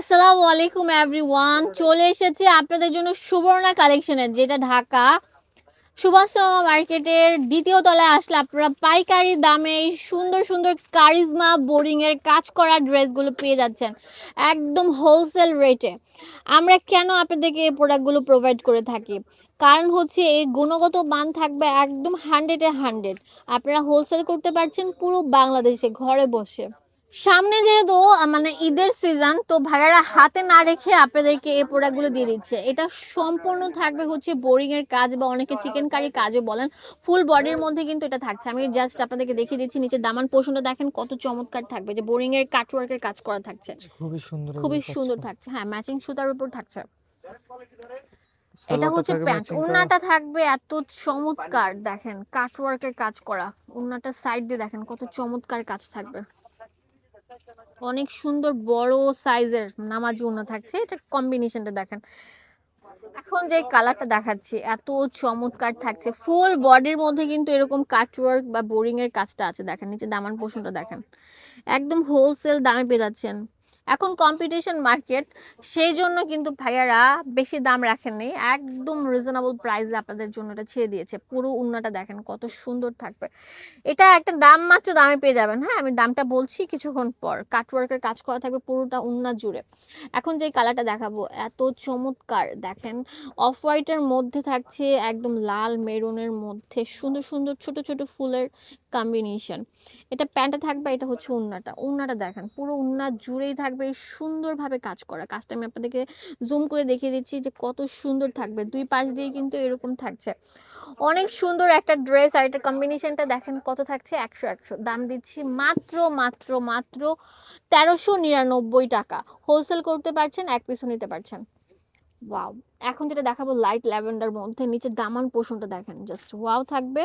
আসসালামু আলাইকুম এভরিওয়ান। চলে এসেছি আপনাদের জন্য সুবর্ণা কালেকশনের, যেটা ঢাকা সুভাষ মার্কেটের দ্বিতীয় তলায় আসলে আপনারা পাইকারি দামে এই সুন্দর সুন্দর কারিজমা বোরিং এর কাজ করা ড্রেসগুলো পেয়ে যাচ্ছেন, একদম হোলসেল রেটে আমরা কেন আপনাদেরকে এই প্রোডাক্টগুলো প্রোভাইড করে থাকি? কারণ হচ্ছে এর গুণগত মান থাকবে একদম হান্ড্রেডে হান্ড্রেড আপনারা হোলসেল করতে পারছেন পুরো বাংলাদেশে, ঘরে বসে। সামনে যেহেতু মানে ঈদের সিজন তো ভাইয়ারা হাতে না রেখে আপনাদেরকে এই প্রোডাক্টগুলো দিয়ে দিচ্ছে। এটা সম্পূর্ণ থাকবে হচ্ছে বোরিং এর কাজ বা অনেকে চিকেন কারি কাজও বলেন ফুল বডির মধ্যে কিন্তু এটা থাকছে। আমি জাস্ট আপনাদেরকে দেখিয়ে দিচ্ছি নিচে দামান পোষণটা দেখেন কত চমৎকার থাকবে যে বোরিং এর কাটওয়ার্কের কাজ করা থাকছে। খুবই সুন্দর খুবই সুন্দর থাকছে। হ্যাঁ ম্যাচিং সুতার উপর থাকছে। এটা হচ্ছে প্যান্ট উন্নাটা থাকবে এত চমৎকার দেখেন কাটওয়ার্কের কাজ করা। উন্নাটা সাইড দিয়ে দেখেন কত চমৎকার কাজ থাকবে। অনেক সুন্দর বড় সাইজের নামাজি উনা থাকছে। এটা কম্বিনেশনটা দেখেন। এখন যে কালারটা দেখাচ্ছি, এত চমৎকার থাকছে। ফুল বডির মধ্যে কিন্তু এরকম কাটওয়ার্ক বা বোরিং এর কাজটা আছে। দেখেন নিচে দামান পোষণটা দেখেন। একদম হোলসেল দামে পেয়ে যাচ্ছেন। এখন কম্পিটিশন মার্কেট সেই জন্য কিন্তু ভাইয়ারা বেশি দাম রাখেননি। একদম রিজনেবল প্রাইসে আপনাদের জন্য এটা ছেড়ে দিয়েছে। পুরো উন্নাটা দেখেন কত সুন্দর থাকবে। এটা একটা দাম মাত্র দামে পেয়ে যাবেন। হ্যাঁ আমি দামটা বলছি কিছুক্ষণ পর। কাটওয়ার্কের কাজ করা থাকবে পুরোটা উন্না জুড়ে। এখন যে কালারটা দেখাবো, এত চমৎকার। দেখেন অফ হোয়াইটের মধ্যে থাকছে একদম লাল মেরুনের মধ্যে। সুন্দর সুন্দর ছোট ছোট ফুলের কম্বিনেশন এটা প্যান্টটা থাকবে, এটা হচ্ছে উন্নাটা। উন্নাটা দেখেন, পুরো উন্না জুড়েই থাকবে, সুন্দরভাবে কাজ করা। কাজটা আমি আপনাদেরকে জুম করে দেখিয়ে দিচ্ছি যে কত সুন্দর থাকবে। দুই পাশ দিয়ে কিন্তু এরকম থাকছে। অনেক সুন্দর একটা ড্রেস আর এটা কম্বিনেশনটা দেখেন কত থাকছে, একশো একশো। দাম দিচ্ছি মাত্র মাত্র মাত্র তেরোশো নিরানব্বই টাকা। হোলসেল করতে পারছেন, এক পিসও নিতে পারছেন। ওয়াও এখন যেটা দেখাবো লাইট ল্যাভেন্ডার মধ্যে নিচে দামান পোষণটা দেখেন জাস্ট ওয়াও থাকবে।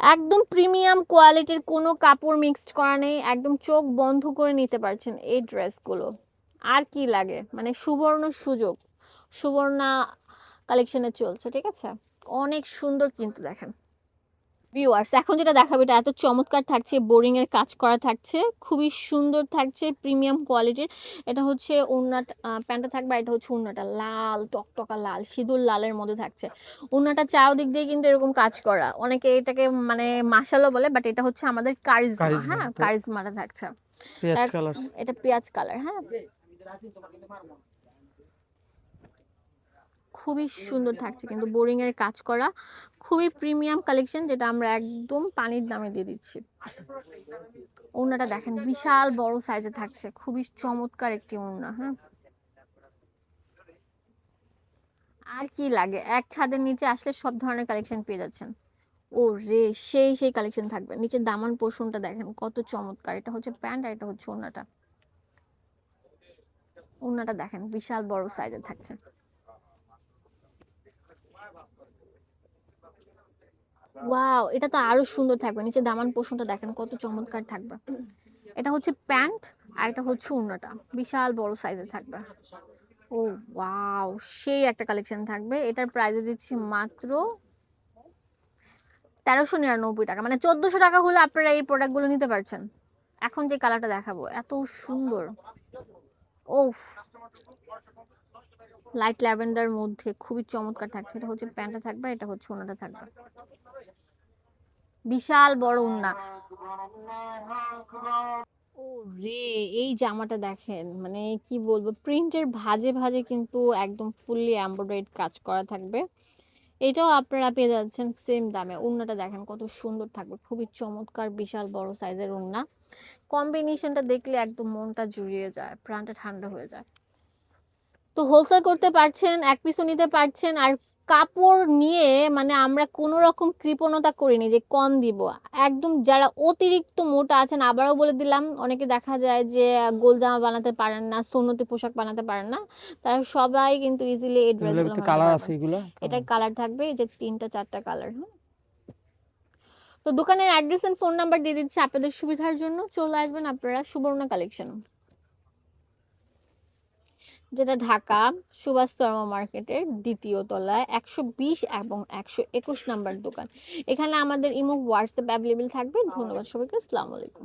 একদম প্রিমিয়াম কোয়ালিটির কোনো কাপড় মিক্সড করা নেই, একদম চোখ বন্ধ করে নিতে পারছেন এই ড্রেসগুলো। আর কি লাগে? মানে সুবর্ণ সুযোগ, সুবর্ণা কালেকশনে চলছে, ঠিক আছে? অনেক সুন্দর কিন্তু দেখেন। ভিউয়ার্স এখন যেটা দেখাবো এটা এত চমৎকার থাকছে বোরিং এর কাজ করা থাকছে খুবই সুন্দর থাকছে প্রিমিয়াম কোয়ালিটির এটা হচ্ছে উন্নাটা প্যান্টটা থাকবে এটা হচ্ছে উন্নাটা লাল টকটকা লাল সিঁদুর লালের মধ্যে থাকছে। উন্নাটা চারদিক দিয়ে কিন্তু এরকম কাজ করা। অনেকে এটাকে মানে মাসালো বলে বাট এটা হচ্ছে আমাদের কারিজমা হ্যাঁ কারিজমাটা থাকছে। পেঁয়াজ কালার এটা পেঁয়াজ কালার হ্যাঁ। খুবই সুন্দর থাকছে। কিন্তু বোরিং এর কাজ করা খুবই প্রিমিয়াম কালেকশন যেটা আমরা একদম পানির দামে দিয়ে দিচ্ছি। ওড়নাটা দেখেন, বিশাল বড় সাইজে থাকছে। খুবই চমৎকার একটি ওড়না হ্যাঁ। আর কি লাগে? এক ছাদের নিচে আসলে সব ধরনের কালেকশন পেয়ে যাচ্ছেন। ও রে সেই সেই কালেকশন থাকবে। নিচে দামান পোর্শনটা দেখেন, কত চমৎকার। এটা হচ্ছে প্যান্ট আর এটা হচ্ছে ওড়নাটা। ওড়নাটা দেখেন, বিশাল বড় সাইজের থাকছে। ওয়াও এটা তো আরও সুন্দর থাকবে। নিচে দামান পোষণটা দেখেন কত চমৎকার থাকবে। এটা হচ্ছে প্যান্ট আর এটা হচ্ছে ওড়নাটা বিশাল বড় সাইজের থাকবে। ও ওয়াও সেই একটা কালেকশন থাকবে। এটার প্রাইস দিচ্ছি মাত্র তেরোশো নিরানব্বই টাকা। মানে চোদ্দোশো টাকা হলে আপনারা এই প্রোডাক্টগুলো নিতে পারছেন। এখন যে কালারটা দেখাবো, এত সুন্দর। ওফ লাইট ল্যাভেন্ডার মধ্যে খুবই চমৎকার থাকছে। এটা হচ্ছে প্যান্টটা থাকবে, এটা হচ্ছে ওনাটা থাকবে। বিশাল বড় উন্না ও রে, এই জামাটা দেখেন মানে কি বলব, প্রিন্টের ভাজে ভাজে কিন্তু একদম ফুললি এমব্রয়ডারিড কাজ করা থাকবে। এটাও আপনারা পেয়ে যাচ্ছেন সেম দামে। উন্নাটা দেখেন কত সুন্দর থাকবে, খুবই চমৎকার, বিশাল বড় সাইজের উন্না কম্বিনেশনটা দেখলে একদম মনটা জুড়িয়ে যায়, প্রাণটা ঠান্ডা হয়ে যায়। তো হোলসেল করতে পারছেন এক পিসও নিতে পারছেন আর কাপড় নিয়ে মানে আমরা কোনো রকম কৃপণতা করিনি যে কম দিব। একদম যারা অতিরিক্ত মোটা আছেন আবারও বলে দিলাম অনেকে দেখা যায় যে গোল জামা বানাতে পারেন না সুন্নতি পোশাক বানাতে পারেন না তারা সবাই কিন্তু ইজিলি এই এগুলোর ড্রেসগুলো কালার আছে এগুলা? এটার কালার থাকবে এই যে তিনটা চারটা কালার হ্যাঁ তো দোকানের অ্যাড্রেস এন্ড ফোন নাম্বার দিয়ে দিচ্ছি আপনাদের সুবিধার জন্য। চলে আসবেন আপনারা সুবর্ণা কালেকশন যেটা ঢাকা, সুভাষ তর্মা মার্কেটের দ্বিতীয় তলায়, একশো বিশ এবং একশো একুশ নাম্বার দোকান। এখানে আমাদের ইমো হোয়াটসঅ্যাপ অ্যাভেলেবেল থাকবে। ধন্যবাদ সবাইকে। আসসালামু আলাইকুম।